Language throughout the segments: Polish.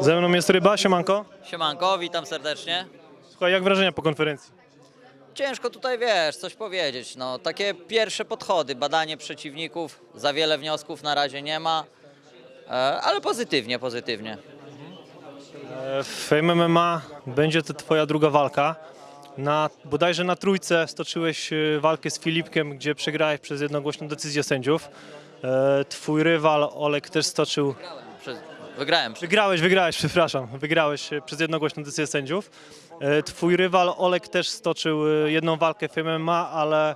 Ze mną jest Ryba, siemanko. Siemanko, witam serdecznie. Słuchaj, jak wrażenia po konferencji? Ciężko tutaj, wiesz, coś powiedzieć. No, takie pierwsze podchody, badanie przeciwników, za wiele wniosków na razie nie ma, e, ale pozytywnie, pozytywnie. E, W MMA będzie to twoja druga walka. Na, bodajże na trójce stoczyłeś e, walkę z Filipkiem, gdzie przegrałeś przez jednogłośną decyzję sędziów. E, Twój rywal Olek też stoczył... wygrałem. Wygrałeś, wygrałeś, przepraszam. Wygrałeś e, przez jednogłośną decyzję sędziów. E, Twój rywal Olek też stoczył e, jedną walkę w MMA, ale e,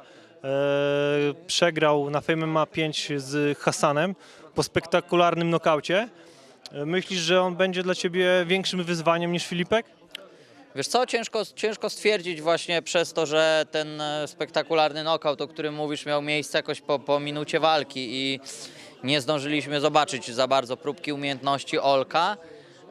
przegrał na Fame MMA 5 z Hassanem po spektakularnym nokaucie. E, Myślisz, że on będzie dla ciebie większym wyzwaniem niż Filipek? Wiesz co, ciężko, ciężko stwierdzić właśnie przez to, że ten e, spektakularny knockout, o którym mówisz, miał miejsce jakoś po, po minucie walki i nie zdążyliśmy zobaczyć za bardzo próbki umiejętności Olka.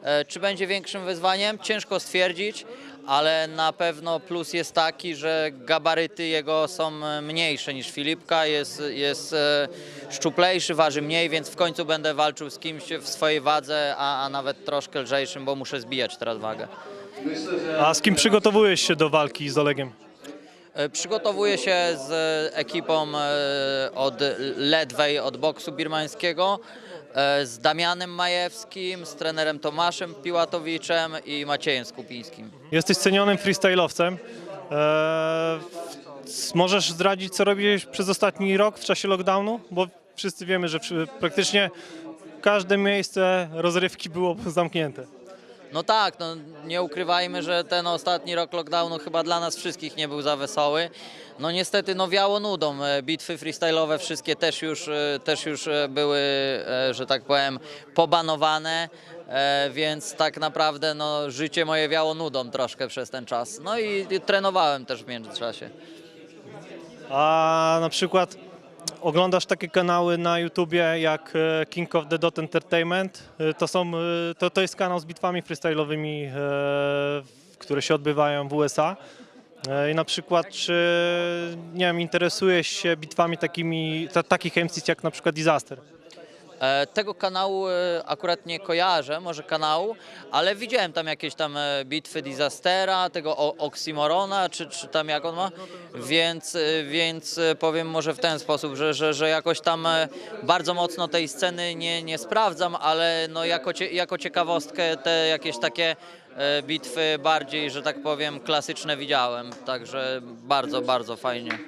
E, Czy będzie większym wyzwaniem? Ciężko stwierdzić, ale na pewno plus jest taki, że gabaryty jego są e, mniejsze niż Filipka, jest, jest e, szczuplejszy, waży mniej, więc w końcu będę walczył z kimś w swojej wadze, a, a nawet troszkę lżejszym, bo muszę zbijać teraz wagę. A z kim przygotowujesz się do walki z Olegiem? E, Przygotowuję się z ekipą e, od Ledwej, od boksu birmańskiego, e, z Damianem Majewskim, z trenerem Tomaszem Piłatowiczem i Maciejem Skupińskim. Jesteś cenionym freestyle'owcem. Możesz zdradzić, co robiłeś przez ostatni rok w czasie lockdownu? Bo wszyscy wiemy, że praktycznie każde miejsce rozrywki było zamknięte. No tak, no nie ukrywajmy, że ten ostatni rok lockdownu chyba dla nas wszystkich nie był za wesoły. No niestety no wiało nudą. E, Bitwy freestyle'owe wszystkie też już, e, też już e, były, że tak powiem, pobanowane, więc tak naprawdę no życie moje wiało nudą troszkę przez ten czas. No i, i trenowałem też w międzyczasie. A na przykład oglądasz takie kanały na YouTubie jak e, King of the Dot Entertainment. E, To, są, e, to, to jest kanał z bitwami freestyle'owymi, które się odbywają w USA. I na przykład, czy nie wiem, interesujesz się bitwami takimi, ta, takich MCs jak na przykład Disaster? E, Tego kanału e, akurat nie kojarzę, może kanału, ale widziałem tam jakieś tam e, bitwy Disastera, tego Oxymorona, czy, czy tam jak on ma, więc, więc powiem może w ten sposób, że, że, że jakoś tam bardzo mocno tej sceny nie, nie sprawdzam, ale no jako, jako ciekawostkę te jakieś takie bitwy bardziej, że tak powiem, klasyczne widziałem, także bardzo, bardzo fajnie.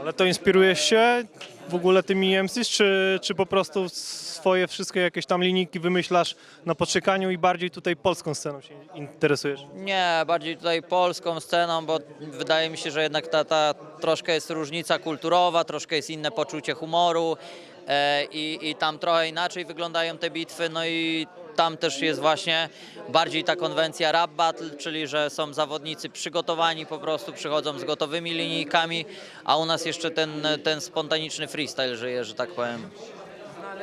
Ale to inspirujesz się w ogóle tymi MCs, czy, czy po prostu swoje wszystkie jakieś tam linijki wymyślasz na poczekaniu i bardziej tutaj polską sceną się interesujesz? Nie, bardziej tutaj polską sceną, bo wydaje mi się, że jednak ta, ta troszkę jest różnica kulturowa, troszkę jest inne poczucie humoru e, i, i tam trochę inaczej wyglądają te bitwy, no i tam też jest właśnie bardziej ta konwencja rap battle, czyli że są zawodnicy przygotowani po prostu, przychodzą z gotowymi linijkami, a u nas jeszcze ten, ten spontaniczny freestyle żyje, że tak powiem.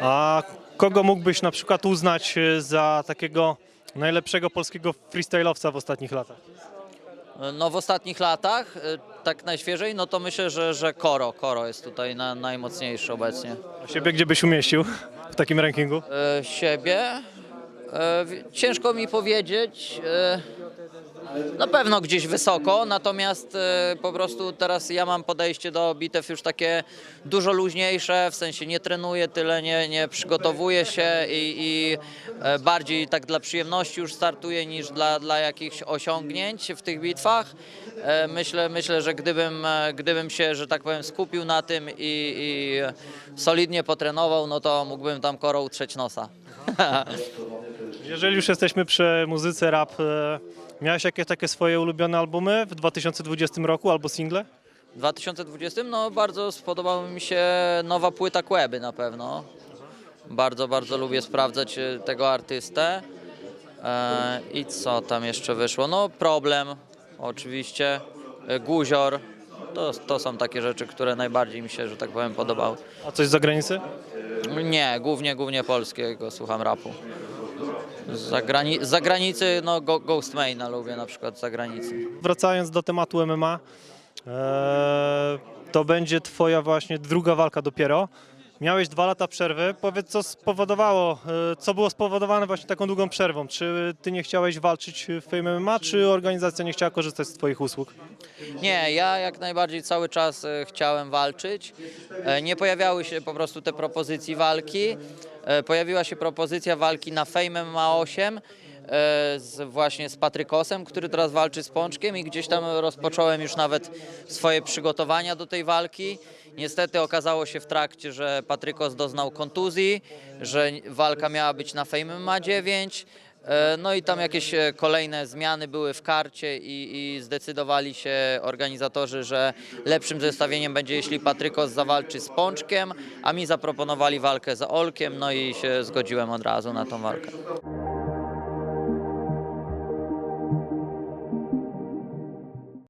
A kogo mógłbyś na przykład uznać e, za takiego najlepszego polskiego freestyle'owca w ostatnich latach? No w ostatnich latach, e, tak najświeżej, no to myślę, że, że Koro, Koro jest tutaj na, najmocniejszy obecnie. A siebie gdzie byś umieścił w takim rankingu? E, siebie. E, ciężko mi powiedzieć. E, na pewno gdzieś wysoko, natomiast e, po prostu teraz ja mam podejście do bitew już takie dużo luźniejsze, w sensie nie trenuję tyle, nie, nie przygotowuję się i, i bardziej tak dla przyjemności już startuję niż dla, dla jakichś osiągnięć w tych bitwach. Myślę, myślę, że gdybym, gdybym się, że tak powiem, skupił na tym i, i solidnie potrenował, no to mógłbym tam korą utrzeć nosa. Jeżeli już jesteśmy przy muzyce rap, e, miałeś jakieś takie swoje ulubione albumy w 2020 roku albo single? W 2020 no bardzo spodobała mi się nowa płyta Kłeby na pewno. Bardzo, bardzo lubię sprawdzać e, tego artystę. E, I co tam jeszcze wyszło? No Problem oczywiście, e, Guzior. To, to są takie rzeczy, które najbardziej mi się, że tak powiem, podobały. A coś z zagranicy? Nie, głównie, głównie polskiego słucham rapu. Z zagrani- zagranicy, no Go- Ghostmaina lubię na przykład z zagranicy. Wracając do tematu MMA, e, to będzie twoja właśnie druga walka dopiero. Miałeś dwa lata przerwy. Powiedz, co spowodowało, e, co było spowodowane właśnie taką długą przerwą? Czy ty nie chciałeś walczyć w Fame MMA, czy organizacja nie chciała korzystać z twoich usług? Nie, ja jak najbardziej cały czas e, chciałem walczyć. E, Nie pojawiały się po prostu te propozycje walki. Pojawiła się propozycja walki na Fame MMA 8 e, z, właśnie z Patrykosem, który teraz walczy z Pączkiem i gdzieś tam rozpocząłem już nawet swoje przygotowania do tej walki. Niestety okazało się w trakcie, że Patrykos doznał kontuzji, że walka miała być na Fame MMA 9. E, No i tam jakieś e, kolejne zmiany były w karcie i, i zdecydowali się organizatorzy, że lepszym zestawieniem będzie, jeśli Patrykos zawalczy z Pączkiem, a mi zaproponowali walkę z Olkiem, no i się zgodziłem od razu na tą walkę.